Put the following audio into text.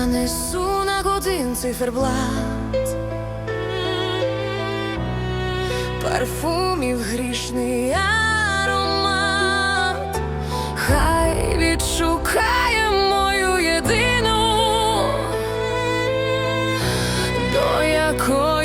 Я несу на годин циферблат парфумів грішний аромат, хай відшукає мою єдину, до якої.